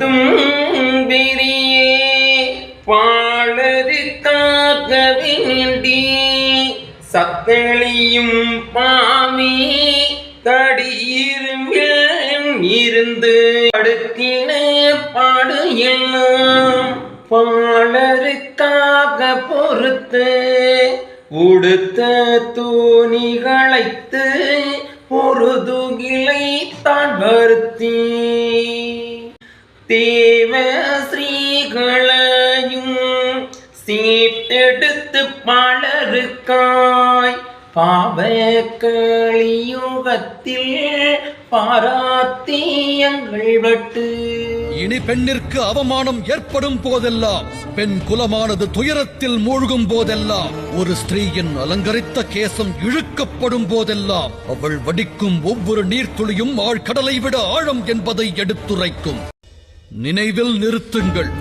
தும்பிரியே பாழருக்காக வேண்டி சத்தளியும் பாவி தடியிரும்பில் இருந்து அடுத்தின பாடு எல்லாம் பாழருக்காக பொறுத்து உடுத்த தூணிகளைத்து ஒரு துகிலை தான் வருத்தி. தேவ ஸ்ரீகளையும் சீட்டெடுத்து பலருக்காய் பாவ கலியுகத்தில் பாராத்தியங்கள் வட்டு. இனி பெண்ணிற்கு அவமானம் ஏற்படும் போதெல்லாம் பெண் குலமானது துயரத்தில் மூழ்கும் போதெல்லாம் ஒரு ஸ்திரீயின் அலங்கரித்த கேசம் இழுக்கப்படும் போதெல்லாம் அவள் வடிக்கும் ஒவ்வொரு நீர்த்துளியும் ஆழ்கடலை விட ஆழம் என்பதை எடுத்துரைக்கும். நினைவில் நிறுத்துங்கள்.